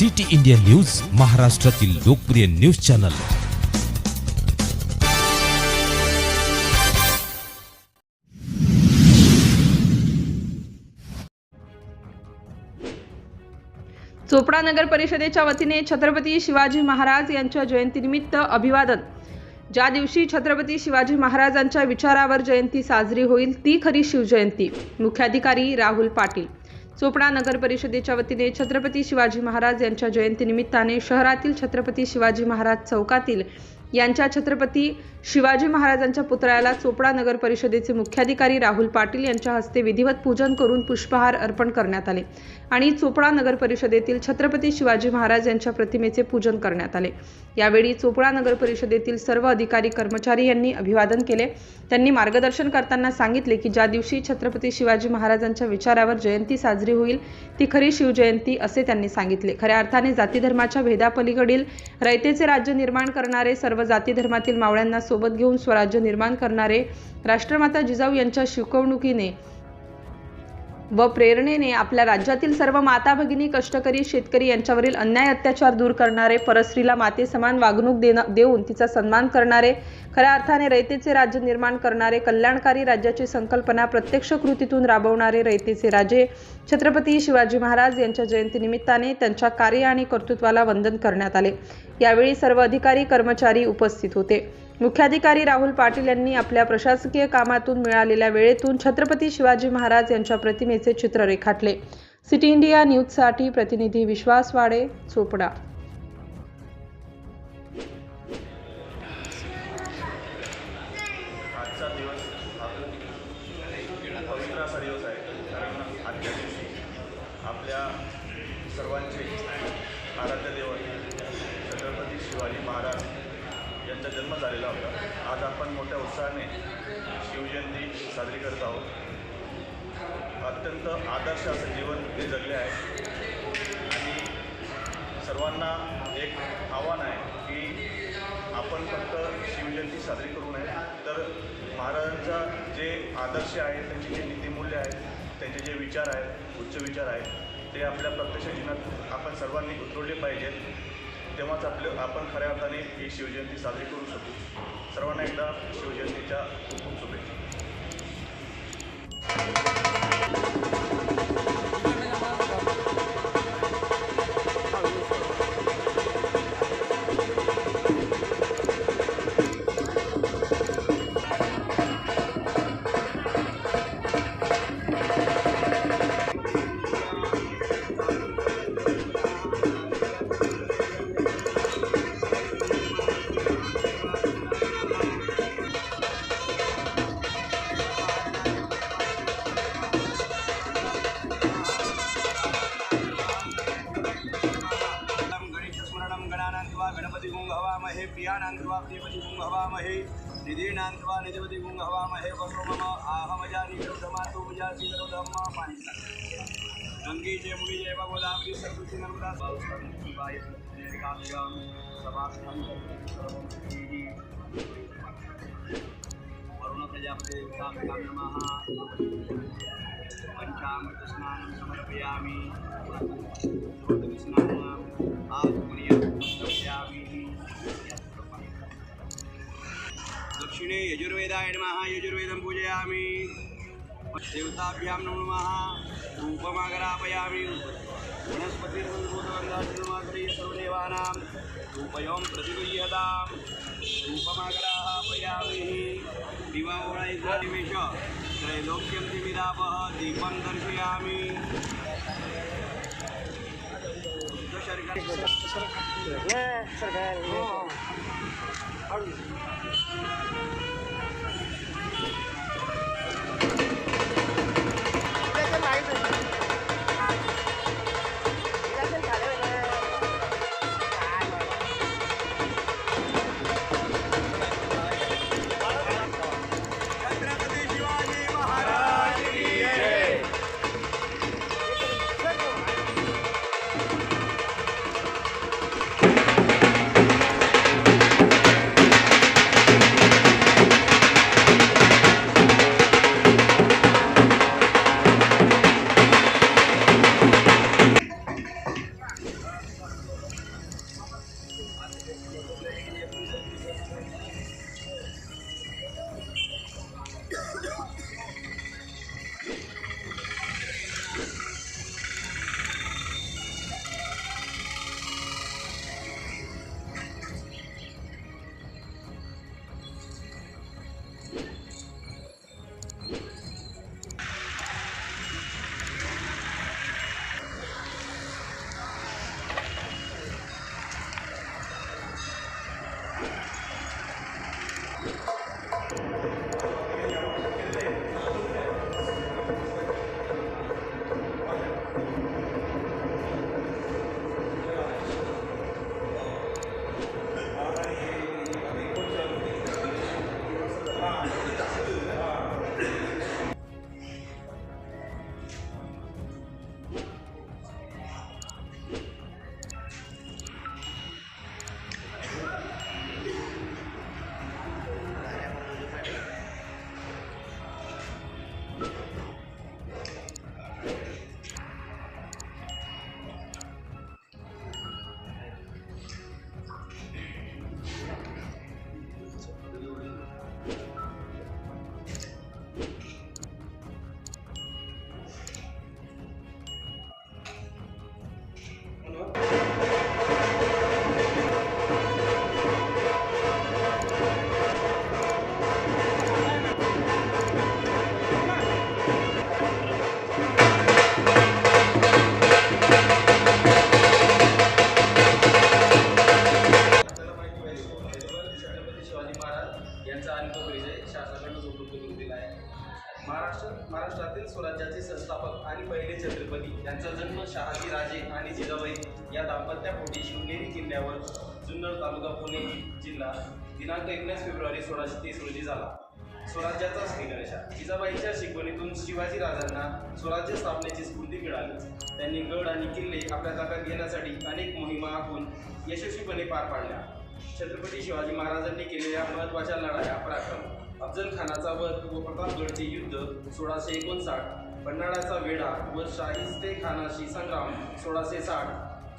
City India news महाराष्ट्रातील लोकप्रिय news channel. Chopra नगर परिषदेच्या वतीने छत्रपती शिवाजी महाराज यांच्या जयंतीनिमित्त अभिवादन. ज्या दिवशी छत्रपती शिवाजी महाराजांच्या विचारावर जयंती साजरी होईल ती खरी शिवजयंती. मुख्याधिकारी राहुल पाटील. चोपडा नगर परिषदेच्या वतीने छत्रपती शिवाजी महाराज यांच्या जयंतीनिमित्ताने शहरातील छत्रपती शिवाजी महाराज चौकातील यांच्या छत्रपती शिवाजी महाराजांच्या पुतळ्याला चोपडा नगर परिषदेचे मुख्याधिकारी राहुल पाटील यांच्या हस्ते विधिवत पूजन करून पुष्पहार अर्पण करण्यात आले आणि चोपडा नगर परिषदेतील छत्रपती शिवाजी महाराज यांच्या प्रतिमेचे पूजन करण्यात आले. यावेळी चोपडा नगर परिषदेतील सर्व अधिकारी कर्मचारी यांनी अभिवादन केले. त्यांनी मार्गदर्शन करताना सांगितले की ज्या दिवशी छत्रपती शिवाजी महाराजांच्या विचारावर जयंती साजरी होईल ती खरी शिवजयंती असे त्यांनी सांगितले. खऱ्या अर्थाने जाती धर्माच्या भेदापलीकडील रयतेचे राज्य निर्माण करणारे सर्व जाती धर्मातील मावळ्यांना सोबत घेऊन स्वराज्य निर्माण करणारे राष्ट्रमाता जिजाऊ यांच्या शिकवणुकीने व प्रेरणेने आपल्या राज्यातील सर्व माता भगिनी कष्टकरी शेतकरी यांच्यावरील अन्याय अत्याचार दूर करणारे परस्त्रीला माते समान वागणूक देणं देऊन तिचा सन्मान करणारे खऱ्या अर्थाने रयतेचे राज्य निर्माण करणारे कल्याणकारी राज्याची संकल्पना प्रत्यक्ष कृतीतून राबवणारे रयतेचे राजे छत्रपती शिवाजी महाराज यांच्या जयंतीनिमित्ताने त्यांच्या कार्य आणि कर्तृत्वाला वंदन करण्यात आले. यावेळी सर्व अधिकारी कर्मचारी उपस्थित होते. मुख्याधिकारी राहुल पाटील यांनी आपल्या प्रशासकीय कामातून मिळालेल्या वेळेतून छत्रपती शिवाजी महाराज यांच्या प्रतिमेचे चित्र रेखाटले. सिटी इंडिया न्यूजसाठी प्रतिनिधी विश्वास वाडे चोपडा. आपल्या सर्वांचे हा पवित्र असा दिवस आहे कारण आजच्या दिवशी आपल्या सर्वांचे आराध्य देवत छत्रपती शिवाजी महाराज यांचा जन्म झालेला होता. आज आपण मोठ्या उत्साहाने शिवजयंती साजरी करत आहोत. अत्यंत आदर्श असं जीवन ते जगले आहे. आणि सर्वांना एक आव्हान आहे की आपण फक्त शिवजयंती साजरी करू नये. तर महाराजांचा जे आदर्श आहेत त्यांची जे नीतिमूल्य आहेत त्यांचे जे विचार आहेत उच्च विचार आहेत ते आपल्या प्रत्यक्ष जीवनात आपण सर्वांनी उतरवले पाहिजेत. तेव्हाच आपलं आपण खऱ्या अर्थाने ही शिवजयंती साजरी करू शकू. सर्वांना एकदा शिवजयंतीच्या खूप खूप शुभेच्छा. गणानान्त्वा हवामहे प्रियानान्त्वा प्रियपति हवामहे निधीनान्त्वा निधिपति गुं हवामहे वसो मम आहमजानि गौधमातु गंगी जय मुगी जय गोदावरी सरस्वती नर्मदा शिवाय वरुण प्रजापते नमः। पञ्चामृतस्नानं समर्पयामि। नमः यजुर्वेदं पूजयामि। देवताभ्यां नमो नमः। धूपमागरापयामि। वनस्पतिर्भूतवन्दाश्रमाग्रही सर्वदेवानां। धूपयों प्रतिगृह्यतां। धूपमागरापयामि। दिवावणायनिमेष त्रैलोक्यं दिविदापः दीपं दर्शयामि। छत्रपती महाराष्ट्र महाराष्ट्रातील स्वराज्याचे संस्थापक आणि पहिले छत्रपती यांचा जन्म शहाजी राजे आणि जिजाबाई या दाम्पत्यापोटी शिवनेरी किल्ल्यावर जुन्नर तालुका पुणे जिल्हा दिनांक एकवीस फेब्रुवारी सोळाशे तीस रोजी झाला. स्वराज्याचा श्रीगणेशा जिजाबाईच्या शिकवणीतून शिवाजी राजांना स्वराज्य स्थापनेची स्फूर्ती मिळाली. त्यांनी गड आणि किल्ले आपल्या ताब्यात घेण्यासाठी अनेक मोहिमा आखून यशस्वीपणे पार पाडल्या. छत्रपती शिवाजी महाराजांनी केलेल्या महत्त्वाच्या लढाया पराक्रम. अफजल खानाचा वध व प्रतापगडचे युद्ध सोळाशे एकोणसाठ पन्हाळ्याचा वेढा व शाहिस्ते खानाशी संग्राम सोळाशे साठ.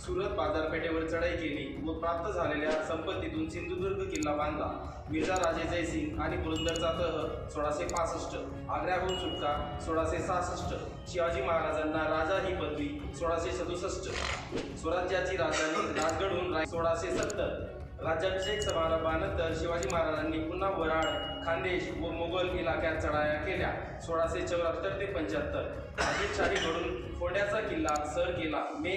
सुरत बाजारपेठेवर चढाई केली व प्राप्त झालेल्या संपत्तीतून सिंधुदुर्ग किल्ला बांधला. मिर्झा राजे जयसिंग आणि पुरंदरचा तह सोळाशे पासष्ट. आग्र्याहून सुटका सोळाशे सहासष्ट. शिवाजी महाराजांना राजा ही पदवी सोळाशे सदुसष्ट. स्वराज्याची राजधानी राजगडहून सोळाशे सत्तर. राज्याभिषेक समारंभानंतर शिवाजी महाराजांनी पुन्हा वराड खानदेश व मोगल इलाक्यात चढाया केल्या. सोळाशे चौऱ्याहत्तर ते पंच्याहत्तर. आदिलशाहीकडून फोड्याचा किल्ला सर केला. मे